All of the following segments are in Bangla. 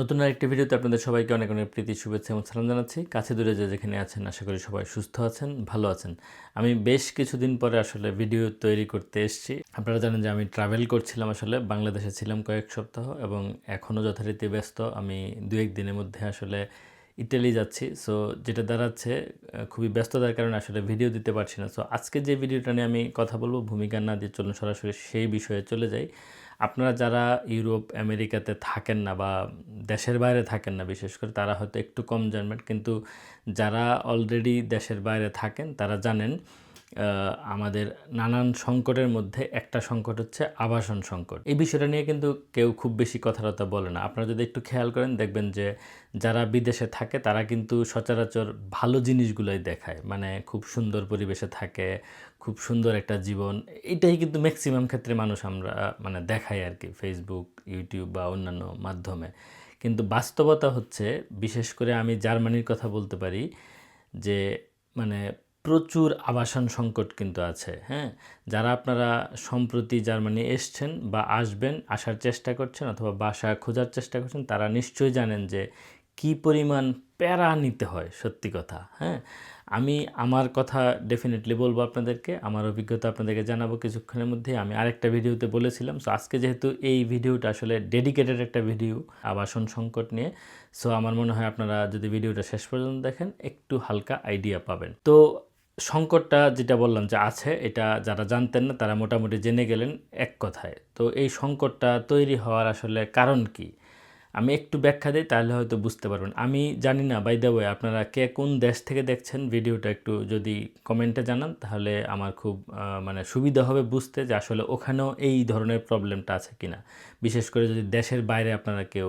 নতুন আরেকটি ভিডিওতে আপনাদের সবাইকে অনেক অনেক প্রীতি, শুভেচ্ছা এবং সালাম জানাচ্ছি। কাছে দূরে যে যেখানে আছেন, আশা করি সবাই সুস্থ আছেন, ভালো আছেন। আমি বেশ কিছুদিন পরে আসলে ভিডিও তৈরি করতে এসেছি। আপনারা জানেন যে আমি ট্রাভেল করছিলাম আসলে, বাংলাদেশে ছিলাম কয়েক সপ্তাহ এবং এখনও যথারীতি ব্যস্ত। আমি দু এক দিনের মধ্যে আসলে ইটালি যাচ্ছি। সো যেটা দাঁড়াচ্ছে খুবই ব্যস্ততার কারণে আসলে ভিডিও দিতে পারছি না। সো আজকে যে ভিডিওটা নিয়ে আমি কথা বলব, ভূমিকা না দিয়ে চলুন সরাসরি সেই বিষয়ে চলে যাই। আপনারা যারা ইউরোপ, আমেরিকাতে থাকেন না বা দেশের বাইরে থাকেন না, বিশেষ করে তারা হয়তো একটু কম জানবেন। কিন্তু যারা অলরেডি দেশের বাইরে থাকেন, তারা জানেন আমাদের নানান সংকটের মধ্যে একটা সংকট হচ্ছে আবাসন সংকট। এই বিষয়টা নিয়ে কিন্তু কেউ খুব বেশি কথাবার্তা বলে না। আপনারা যদি একটু খেয়াল করেন, দেখবেন যে যারা বিদেশে থাকে, তারা কিন্তু সচরাচর ভালো জিনিসগুলোই দেখায়। মানে খুব সুন্দর পরিবেশে থাকে, খুব সুন্দর একটা জীবন। এটাই কিন্তু ম্যাক্সিমাম ক্ষেত্রে মানুষ আমরা মানে দেখাই আর কি ফেসবুক ইউটিউব বা অন্যান্য মাধ্যমে। কিন্তু বাস্তবতা হচ্ছে, বিশেষ করে আমি জার্মানির কথা বলতে পারি, যে মানে প্রচুর আবাসন সংকট কিন্তু আছে হ্যাঁ? যারা আপনারা সম্প্রতি জার্মানি এসছেন বা আসবেন, আসার চেষ্টা করছেন অথবা বাসা খোঁজার চেষ্টা করছেন, তারা নিশ্চয়ই জানেন যে কি পরিমাণ প্যারা নিতে হয়, সত্যি কথা হ্যাঁ? আমি আমার কথা ডেফিনেটলি বলব আপনাদেরকে, আমার অভিজ্ঞতা আপনাদেরকে জানাব কিছুক্ষণের মধ্যে আমি আরেকটা ভিডিওতে বলেছিলাম সো আজকে যেহেতু এই ভিডিওটা আসলে ডেডিকেটেড একটা ভিডিও, আবাসন সংকট নিয়ে সো আমার মনে হয় আপনারা যদি ভিডিওটা শেষ পর্যন্ত দেখেন, একটু হালকা আইডিয়া পাবেন। তো সংকটটা যেটা বললাম যে আছে, এটা যারা জানতেন না, তারা মোটামুটি জেনে গেলেন এক কথায়। তো এই সংকটটা তৈরি হওয়ার আসলে কারণ কি? আমি একটু ব্যাখ্যা দিই, তাহলে হয়তো বুঝতে পারবেন। আমি জানি না বাই দ্য আপনারা কে কোন দেশ থেকে দেখছেন? ভিডিওটা একটু যদি কমেন্টে জানান, তাহলে আমার খুব মানে সুবিধা হবে বুঝতে যে আসলে ওখানেও এই ধরনের প্রবলেমটা আছে কিনা। বিশেষ করে যদি দেশের বাইরে আপনারা কেউ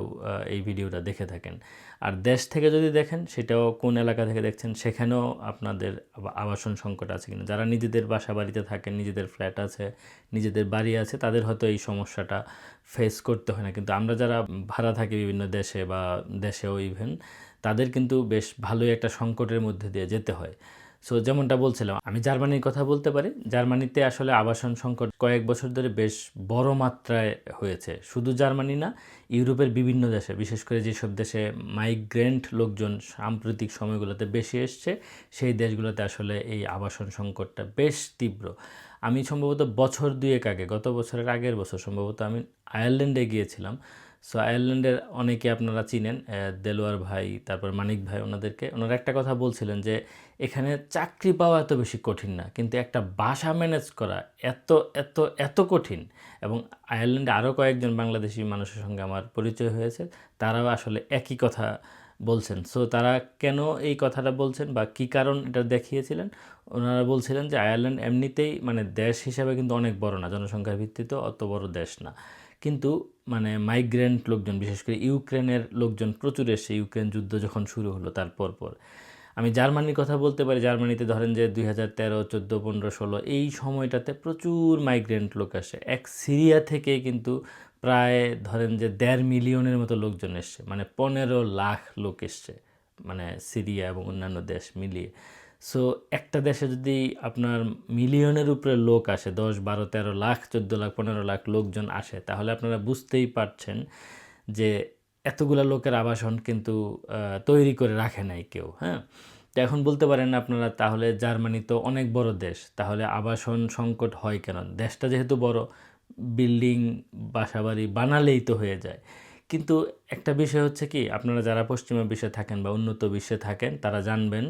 এই ভিডিওটা দেখে থাকেন। আর দেশ থেকে যদি দেখেন, সেটাও কোন এলাকা থেকে দেখছেন, সেখানেও আপনাদের আবা- আবাসন সংকট আছে কিনা। যারা নিজেদের বাসা বাড়িতে থাকেন, নিজেদের ফ্ল্যাট আছে, নিজেদের বাড়ি আছে, তাদের হয়তো এই সমস্যাটা ফেস করতে হয় না। কিন্তু আমরা যারা ভাড়া থাকি বিভিন্ন দেশে বা দেশেও ইভেন তাদের কিন্তু বেশ ভালোই একটা সংকটের মধ্যে দিয়ে যেতে হয়। সো যেমনটা বলছিলাম, আমি জার্মানির কথা বলতে পারি। জার্মানিতে আসলে আবাসন সংকট কয়েক বছর ধরে বেশ বড় মাত্রায় হয়েছে। শুধু জার্মানি না, ইউরোপের বিভিন্ন দেশে, বিশেষ করে যেসব দেশে মাইগ্রেন্ট লোকজন সাম্প্রতিক সময়গুলোতে বেশি এসছে, সেই দেশগুলোতে আসলে এই আবাসন সংকটটা বেশ তীব্র। আমি সম্ভবত বছর দুয়েক আগে, গত বছরের আগের বছর সম্ভবত আমি আয়ারল্যান্ডে গিয়েছিলাম। সো আয়ারল্যান্ডের অনেকে আপনারা চিনেন দেলোয়ার ভাই, তারপর মানিক ভাই, ওনাদেরকে। ওনারা একটা কথা বলছিলেন যে, এখানে চাকরি পাওয়া এত বেশি কঠিন না, কিন্তু একটা বাসা ম্যানেজ করা এত এত এত কঠিন। এবং আয়ারল্যান্ডে আরও কয়েকজন বাংলাদেশি মানুষের সঙ্গে আমার পরিচয় হয়েছে, তারাও আসলে একই কথা বলছেন। সো তারা কেন এই কথাটা বলছেন বা কী কারণ এটা দেখিয়েছিলেন? ওনারা বলছিলেন যে আয়ারল্যান্ড এমনিতেই মানে দেশ হিসাবে কিন্তু অনেক বড় না, জনসংখ্যার ভিত্তিতে অত বড় দেশ না। কিন্তু মানে মাইগ্রেন্ট লোকজন, বিশেষ করে ইউক্রেনের লোকজন, প্রচুর এসে ইউক্রেন যুদ্ধ যখন শুরু হলো, তার পর পর। আমি জার্মানির কথা বলতে পারি। জার্মানিতে ধরেন যে দুই হাজার তেরো, চোদ্দ, পনেরো, ষোলো, এই সময়টাতে প্রচুর মাইগ্রেন্ট লোক আসে। এক সিরিয়া থেকে কিন্তু প্রায় ধরেন যে দেড় মিলিয়নের মতো লোকজন এসছে। মানে পনেরো লাখ লোক এসছে মানে সিরিয়া এবং অন্যান্য দেশ মিলিয়ে। সো একটা দেশে যদি আপনার মিলিয়নের উপরে লোক আসে, দশ, বারো, তেরো লাখ, চোদ্দ লাখ, পনেরো লাখ লোকজন আসে, তাহলে আপনারা বুঝতেই পারছেন যে এতগুলা লোকের আবাসন কিন্তু তৈরি করে রাখে নাই কেউ হ্যাঁ? তো এখন বলতে পারেন আপনারা, তাহলে জার্মানি তো অনেক বড় দেশ, তাহলে আবাসন সংকট হয় কেন? দেশটা যেহেতু বড়, বিল্ডিং, বাসাবাড়ি বানালেই তো হয়ে যায়। কিন্তু একটা বিষয় হচ্ছে কি, আপনারা যারা পশ্চিমা বিশ্বে থাকেন বা উন্নত বিশ্বে থাকেন, তারা জানবেন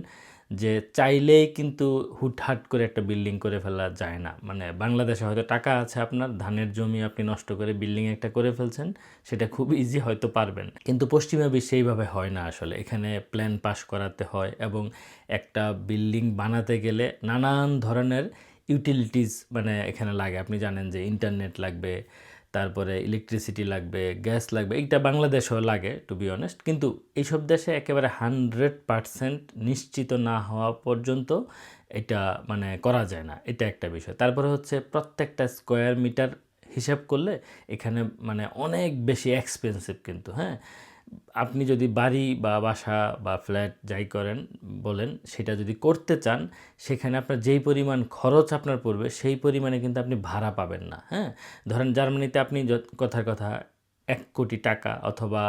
যে চাইলেই কিন্তু হুটহাট করে একটা বিল্ডিং করে ফেলা যায় না। মানে বাংলাদেশে হয়তো টাকা আছে আপনার, ধানের জমি আপনি নষ্ট করে বিল্ডিং একটা করে ফেলছেন, সেটা খুব ইজি হয়তো পারবেন। কিন্তু পশ্চিমা বিশ্বে এইভাবে হয় না আসলে। এখানে প্ল্যান পাস করাতে হয় এবং একটা বিল্ডিং বানাতে গেলে নানান ধরনের ইউটিলিটিস মানে এখানে লাগে। আপনি জানেন যে ইন্টারনেট লাগবে তারপরে ইলেকট্রিসিটি লাগবে গ্যাস লাগবে, এইটা বাংলাদেশেও লাগে টু বি অনেস্ট কিন্তু এইসব দেশে একেবারে হান্ড্রেড পারসেন্ট নিশ্চিত না হওয়া পর্যন্ত এটা মানে করা যায় না, এটা একটা বিষয়। তারপরে হচ্ছে প্রত্যেকটা স্কোয়ার মিটার হিসাব করলে এখানে মানে অনেক বেশি এক্সপেন্সিভ কিন্তু হ্যাঁ? আপনি যদি বাড়ি বা বাসা বা ফ্ল্যাট যাই করেন, বলেন, সেটা যদি করতে চান, সেখানে আপনার যেই পরিমাণ খরচ আপনার পড়বে, সেই পরিমাণে কিন্তু আপনি ভাড়া পাবেন না হ্যাঁ? ধরেন জার্মানিতে আপনি কথার কথা, এক কোটি টাকা অথবা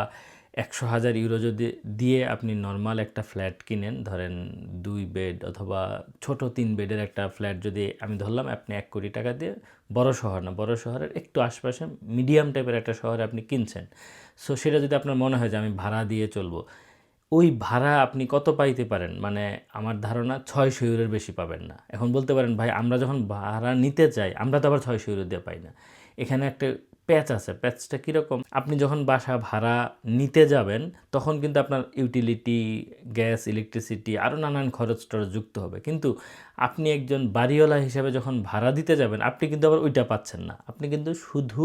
একশো হাজার ইউরো যদি দিয়ে আপনি নর্মাল একটা ফ্ল্যাট কিনেন, ধরেন দুই বেড অথবা ছোট তিন বেডের একটা ফ্ল্যাট যদি আমি ধরলাম, আপনি এক কোটি টাকা দিয়ে, বড় শহর না, বড় শহরের একটু আশপাশে মিডিয়াম টাইপের একটা শহরে আপনি কিনছেন সো সেটা যদি আপনার মনে হয় যে আমি ভাড়া দিয়ে চলবো, ওই ভাড়া আপনি কত পাইতে পারেন? মানে আমার ধারণা ছয়শো ইউরোর বেশি পাবেন না। এখন বলতে পারেন, ভাই, আমরা যখন ভাড়া নিতে চাই আমরা তো আবার ছয়শো ইউরো দিয়ে পাই না। এখানে একটা প্যাচ আছে। প্যাচটা কীরকম? আপনি যখন বাসা ভাড়া নিতে যাবেন, তখন কিন্তু আপনার ইউটিলিটি গ্যাস ইলেকট্রিসিটি আরও নানান খরচ টরচ যুক্ত হবে। কিন্তু আপনি একজন বাড়িওয়ালা হিসেবে যখন ভাড়া দিতে যাবেন, আপনি কিন্তু আবার ওইটা পাচ্ছেন না। আপনি কিন্তু শুধু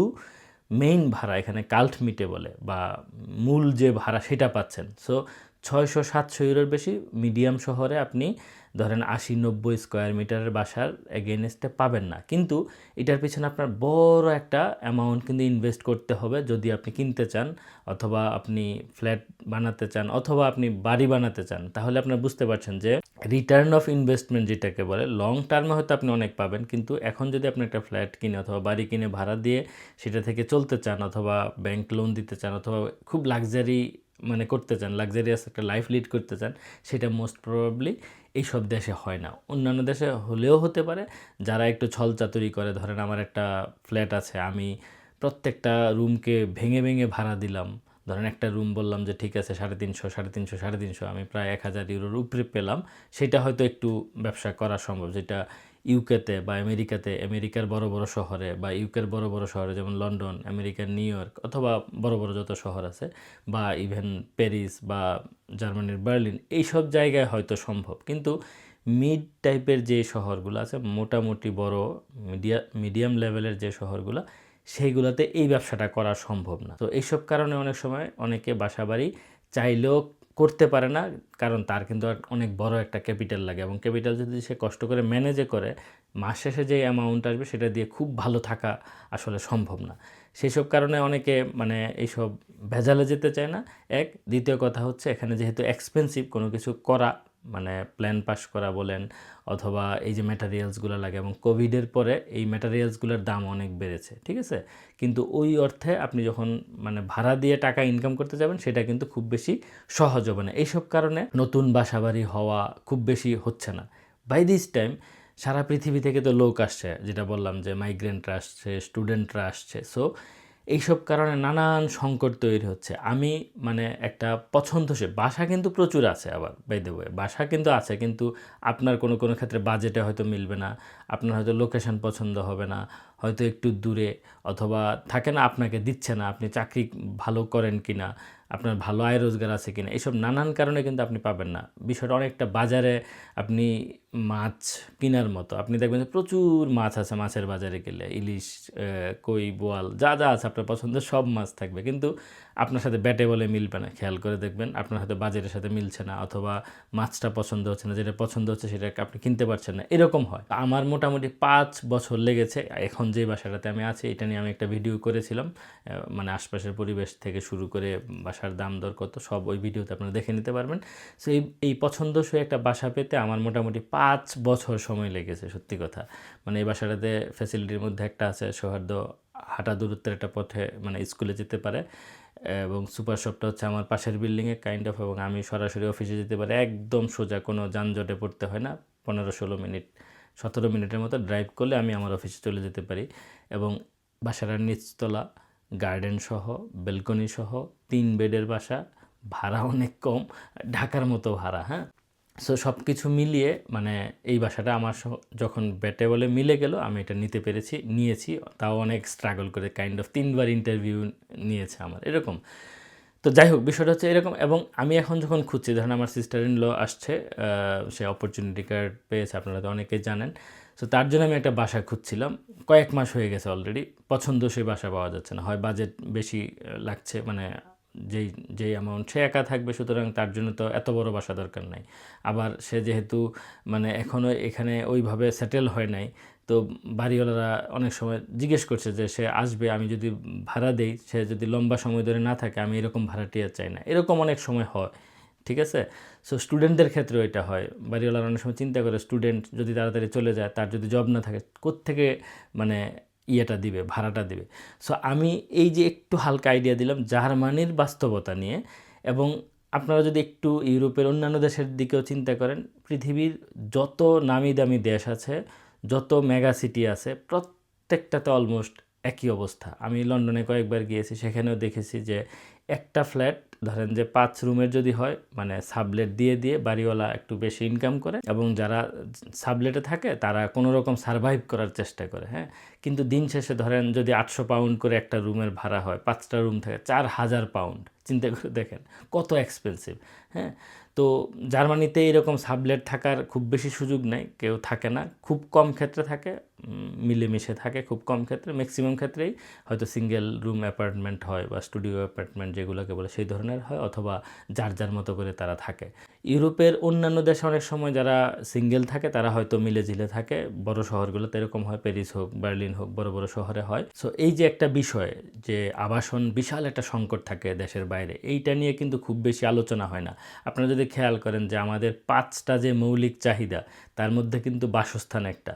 মেইন ভাড়া এখানে কাল্ট মিটে বলে বা মূল যে ভাড়া সেটা পাচ্ছেন। সো ছয়শো সাতশো ইউরোর বেশি মিডিয়াম শহরে আপনি ধরেন আশি নব্বই স্কোয়ার মিটারের বাসার এগেনস্টে পাবেন না। কিন্তু এটার পিছনে আপনার বড় একটা অ্যামাউন্ট কিন্তু ইনভেস্ট করতে হবে যদি আপনি কিনতে চান অথবা আপনি ফ্ল্যাট বানাতে চান অথবা আপনি বাড়ি বানাতে চান। তাহলে আপনার বুঝতে পারছেন যে রিটার্ন অফ ইনভেস্টমেন্ট যেটাকে বলে লং টার্মে হয়তো আপনি অনেক পাবেন, কিন্তু এখন যদি আপনি একটা ফ্ল্যাট কিনে অথবা বাড়ি কিনে ভাড়া দিয়ে সেটা থেকে চলতে চান অথবা ব্যাংক লোন দিতে চান অথবা খুব লাক্সারি মানে করতে চান লাক্সারিয়াস একটা লাইফ লিড করতে চান, সেটা মোস্ট প্রবাবলি এইসব দেশে হয় না। অন্যান্য দেশে হলেও হতে পারে, যারা একটু ছল চাতুরি করে, ধরেন আমার একটা ফ্ল্যাট আছে, আমি প্রত্যেকটা রুমকে ভেঙে ভেঙে ভাড়া দিলাম। ধরেন একটা রুম বললাম যে, ঠিক আছে, সাড়ে তিনশো সাড়ে তিনশো সাড়ে তিনশো। আমি প্রায় এক হাজার ইউরোর উপরে পেলাম। সেটা হয়তো একটু ব্যবসা করা সম্ভব, যেটা ইউকেতে বা আমেরিকাতে, আমেরিকার বড় বড় শহরে বা ইউকের বড় বড় শহরে, যেমন লন্ডন, আমেরিকার নিউ ইয়র্ক অথবা বড় বড় যত শহর আছে বা ইভেন প্যারিস বা জার্মানির বার্লিন, এইসব জায়গায় হয়তো সম্ভব। কিন্তু মিড টাইপের যে শহরগুলো আছে, মোটামুটি বড় মিডিয়া মিডিয়াম লেভেলের যে শহরগুলো, সেইগুলোতে এই ব্যবসাটা করা সম্ভব না। তো এইসব কারণে অনেক সময় অনেকে বাসা বাড়ি চাইলেও করতে পারে না, কারণ তার কিন্তু অনেক বড় একটা ক্যাপিটাল লাগে এবং ক্যাপিটাল যদি সে কষ্ট করে ম্যানেজে করে, মাস শেষে যে অ্যামাউন্ট আসবে সেটা দিয়ে খুব ভালো থাকা আসলে সম্ভব না। সেই সব কারণে অনেকে মানে এইসব ভেজালে যেতে চায় না। এক, দ্বিতীয় কথা হচ্ছে এখানে যেহেতু এক্সপেন্সিভ কোনো কিছু করা মানে প্ল্যান পাস করা বলেন অথবা এই যে ম্যাটারিয়ালসগুলো লাগে এবং কোভিডের পরে এই ম্যাটারিয়ালসগুলোর দাম অনেক বেড়েছে, ঠিক আছে? কিন্তু ওই অর্থে আপনি যখন মানে ভাড়া দিয়ে টাকা ইনকাম করতে যাবেন, সেটা কিন্তু খুব বেশি সহজ হবে না। এইসব কারণে নতুন বাসাবাড়ি হওয়া খুব বেশি হচ্ছে না। বাই দিস টাইম সারা পৃথিবী থেকে তো লোক আসছে, যেটা বললাম যে মাইগ্রেন্টরা আসছে স্টুডেন্টরা আসছে। সো এইসব কারণে নানান সংকট তৈরি হচ্ছে। আমি মানে একটা পছন্দসই, বাসা কিন্তু প্রচুর আছে আবার বাই দ্য ওয়ে বাসা কিন্তু আছে, কিন্তু আপনার কোনো কোনো ক্ষেত্রে বাজেটে হয়তো মিলবে না, আপনার হয়তো লোকেশন পছন্দ হবে না, হয়তো একটু দূরে, অথবা থাকে না আপনাকে দিচ্ছে না, আপনি চাকরি ভালো করেন কি না আপনার ভালো আয় রোজগার আছে কি না এইসব নানান কারণে কিন্তু আপনি পাবেন না। বিষয়টা অনেকটা বাজারে আপনি মাছ কেনার মতো। আপনি দেখবেন যে প্রচুর মাছ আছে মাছের বাজারে গেলে, ইলিশ কই, বোয়াল, যা যা আছে আপনার পছন্দের সব মাছ থাকবে। কিন্তু আপনার সাথে ব্যাটে বলে মিলবে না, খেয়াল করে দেখবেন। আপনার হয়তো বাজারের সাথে মিলছে না, অথবা মাছটা পছন্দ হচ্ছে না, যেটা পছন্দ হচ্ছে সেটা আপনি কিনতে পারছেন না, এরকম হয়। আমার মোটামুটি পাঁচ বছর লেগেছে, এখন যে বাসাটাতে আমি আছি, এটা নিয়ে আমি একটা ভিডিও করেছিলাম। মানে আশপাশের পরিবেশ থেকে শুরু করে বাসার দাম দর কত, সব ওই ভিডিওতে আপনারা দেখে নিতে পারবেন। সো এই এই পছন্দসই একটা বাসা পেতে আমার মোটামুটি পাঁচ বছর সময় লেগেছে, সত্যি কথা। মানে এই বাসাটাতে ফ্যাসিলিটির মধ্যে একটা আছে, সৌহার্দ্য হাঁটা দূরত্বের একটা পথে মানে স্কুলে যেতে পারে এবং সুপার শপটা হচ্ছে আমার পাশের বিল্ডিংয়ে কাইন্ড অফ এবং আমি সরাসরি অফিসে যেতে পারি। একদম সোজা, কোনো যানজটে পড়তে হয় না। পনেরো ষোলো মিনিট, সতেরো মিনিটের মতো ড্রাইভ করলে আমি আমার অফিসে চলে যেতে পারি। এবং বাসাটার নিচতলা গার্ডেন সহ বেলকনি সহ, তিন বেডের বাসা, ভাড়া অনেক কম, ঢাকার মতো ভাড়া হ্যাঁ? সো সব কিছু মিলিয়ে মানে এই বাসাটা আমার যখন ব্যাটে বলে মিলে গেল, আমি এটা নিতে পেরেছি, নিয়েছি। তাও অনেক স্ট্রাগল করে কাইন্ড অফ তিনবার ইন্টারভিউ নিয়েছে আমার, এরকম। তো যাই হোক, বিষয়টা হচ্ছে এরকম, এবং আমি এখন যখন খুঁজছি, ধরেন আমার সিস্টার ইন ল আসছে সে অপরচুনিটি কার্ড পেয়েছে, আপনারা তো অনেকেই জানেন। সো তার জন্য আমি একটা বাসা খুঁজছিলাম। কয়েক মাস হয়ে গেছে অলরেডি পছন্দ সেই বাসা পাওয়া যাচ্ছে না। হয় বাজেট বেশি লাগছে মানে যেই যেই অ্যামাউন্ট সে একা থাকবে, সুতরাং তার জন্য তো এত বড় বাসা দরকার নাই। আবার সে যেহেতু মানে এখনও এখানে ওইভাবে সেটেল হয় নাই, তো বাড়িওয়ালারা অনেক সময় জিজ্ঞেস করছে যে সে আসবে, আমি যদি ভাড়া দেই, সে যদি লম্বা সময় ধরে না থাকে, আমি এরকম ভাড়াটিয়া চাই না। এরকম অনেক সময় হয়, ঠিক আছে? সো স্টুডেন্টদের ক্ষেত্রেও এটা হয়। বাড়িওয়ালারা অনেক সময় চিন্তা করে স্টুডেন্ট যদি তাড়াতাড়ি চলে যায়, তার যদি জব না থাকে, কোত্থেকে মানে ইয়েটা দিবে, ভাড়াটা দিবে। সো আমি এই যে একটু হালকা আইডিয়া দিলাম জার্মানির বাস্তবতা নিয়ে এবং আপনারা যদি একটু ইউরোপের অন্যান্য দেশের দিকেও চিন্তা করেন, পৃথিবীর যত নামি দামি দেশ আছে, যত মেগা সিটি আছে, প্রত্যেকটাতে অলমোস্ট একই অবস্থা। আমি লন্ডনে কয়েকবার গিয়েছি, সেখানেও দেখেছি যে একটা ফ্ল্যাট, ধরেন যে পাঁচ রুমের যদি হয় মানে সাবলেট দিয়ে দিয়ে বাড়িওয়ালা একটু বেশি ইনকাম করে এবং যারা সাবলেটে থাকে, তারা কোনো রকম সারভাইভ করার চেষ্টা করে হ্যাঁ? কিন্তু দিন শেষে ধরেন যদি আটশো পাউন্ড করে একটা রুমের ভাড়া হয়, পাঁচটা রুম থাকে চার হাজার পাউন্ড চিন্তা করে দেখেন কত এক্সপেন্সিভ হ্যাঁ? তো জার্মানিতে এরকম সাবলেট থাকার খুব বেশি সুযোগ নেই, কেউ থাকে না। খুব কম ক্ষেত্রে থাকে মিলেমিশে থাকে খুব কম ক্ষেত্রে। ম্যাক্সিমাম ক্ষেত্রেই হয়তো সিঙ্গেল রুম অ্যাপার্টমেন্ট হয় বা স্টুডিও অ্যাপার্টমেন্ট যেগুলোকে বলে সেই ধরনের হয়, অথবা যার যার মতো করে তারা থাকে। ইউরোপের অন্যান্য দেশে অনেক সময় যারা সিঙ্গেল থাকে, তারা হয়তো মিলে ঝিলে থাকে। বড় শহরগুলোতে এরকম হয়, প্যারিস হোক, বার্লিন হোক, বড় বড় শহরে হয়। সো এই যে একটা বিষয় যে আবাসন বিশাল একটা সংকট থাকে দেশের বাইরে, এইটা নিয়ে কিন্তু খুব বেশি আলোচনা হয় না। আপনারা যদি খেয়াল করেন যে আমাদের পাঁচটা যে মৌলিক চাহিদা, তার মধ্যে কিন্তু বাসস্থান একটা।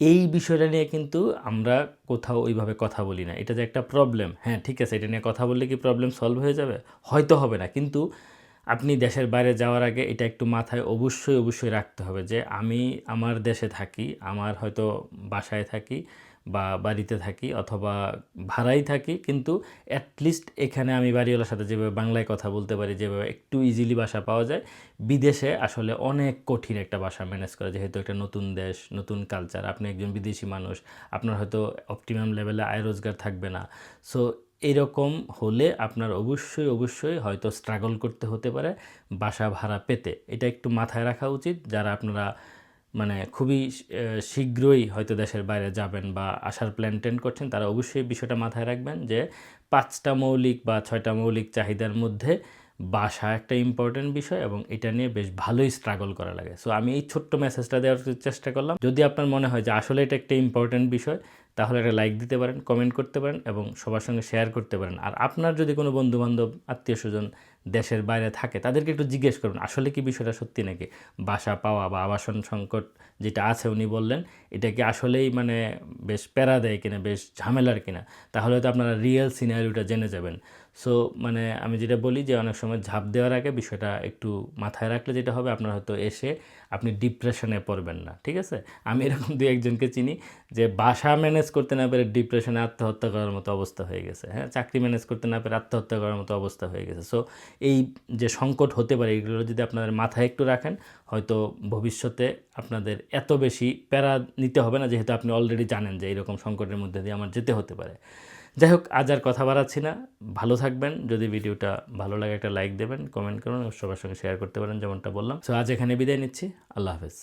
এই বিষয়টা নিয়ে কিন্তু আমরা কোথাও ওইভাবে কথা বলি না। এটা যে একটা প্রবলেম হ্যাঁ ঠিক আছে, এটা নিয়ে কথা বললে কি প্রবলেম সলভ হয়ে যাবে? হয়তো হবে না। কিন্তু আপনি দেশের বাইরে যাওয়ার আগে এটা একটু মাথায় অবশ্যই অবশ্যই রাখতে হবে যে আমি আমার দেশে থাকি, আমার হয়তো বাসায় থাকি বা বাড়িতে থাকি অথবা ভাড়াই থাকি, কিন্তু অ্যাটলিস্ট এখানে আমি বাড়িওয়ালার সাথে যেভাবে বাংলায় কথা বলতে পারি, যেভাবে একটু ইজিলি বাসা পাওয়া যায়, বিদেশে আসলে অনেক কঠিন একটা বাসা ম্যানেজ করা, যেহেতু একটা নতুন দেশ, নতুন কালচার আপনি একজন বিদেশি মানুষ, আপনার হয়তো অপটিমাম লেভেলে আয় রোজগার থাকবে না। সো এরকম হলে আপনার অবশ্যই অবশ্যই হয়তো স্ট্রাগল করতে হতে পারে বাসা ভাড়া পেতে। এটা একটু মাথায় রাখা উচিত। যারা আপনারা মানে খুবই শীঘ্রই হয়তো দেশের বাইরে যাবেন বা আসার প্ল্যান টেন করছেন, তারা অবশ্যই বিষয়টা মাথায় রাখবেন যে পাঁচটা মৌলিক বা ছয়টা মৌলিক চাহিদার মধ্যে বাসা একটা ইম্পর্টেন্ট বিষয় এবং এটা নিয়ে বেশ ভালোই স্ট্রাগল করা লাগে। সো আমি এই ছোট্ট মেসেজটা দেওয়ার চেষ্টা করলাম। যদি আপনার মনে হয় যে আসলে এটা একটা ইম্পর্টেন্ট বিষয় তাহলে একটা লাইক দিতে পারেন কমেন্ট করতে পারেন এবং সবার সঙ্গে শেয়ার করতে পারেন। আর আপনার যদি কোনো বন্ধুবান্ধব, আত্মীয় স্বজন দেশের বাইরে থাকে, তাদেরকে একটু জিজ্ঞেস করুন, আসলে কি বিষয়টা সত্যি নাকি? বাসা পাওয়া বা আবাসন সংকট যেটা আছে উনি বললেন, এটা কি আসলেই মানে বেশ প্যারা দেয় কিনা, বেশ ঝামেলার কিনা? তাহলে তো আপনারা রিয়েল সিনারিওটা জেনে যাবেন। সো মানে আমি যেটা বলি যে অনেক সময় ঝাঁপ দেওয়ার আগে বিষয়টা একটু মাথায় রাখলে যেটা হবে, আপনার হয়তো এসে আপনি ডিপ্রেশনে পড়বেন না, ঠিক আছে? আমি এরকম দু একজনকে চিনি যে বাসা ম্যানেজ করতে না পেরে ডিপ্রেশনে আত্মহত্যা করার মতো অবস্থা হয়ে গেছে হ্যাঁ? চাকরি ম্যানেজ করতে না পেরে আত্মহত্যা করার মতো অবস্থা হয়ে গেছে। সো এই যে সংকট হতে পারে, এগুলো যদি আপনাদের মাথায় একটু রাখেন, হয়তো ভবিষ্যতে আপনাদের এত বেশি প্যারা নিতে হবে না, যেহেতু আপনি অলরেডি জানেন যে এরকম সংকটের মধ্যে দিয়ে আমার যেতে হতে পারে। যাই হোক, আজ আর কথা বাড়াচ্ছি না। ভালো থাকবেন। যদি ভিডিওটা ভালো লাগে একটা লাইক দেবেন কমেন্ট করুন, সবার সঙ্গে শেয়ার করতে পারেন, যেমনটা বললাম। সো আজ এখানে বিদায় নিচ্ছি। আল্লাহ হাফেজ।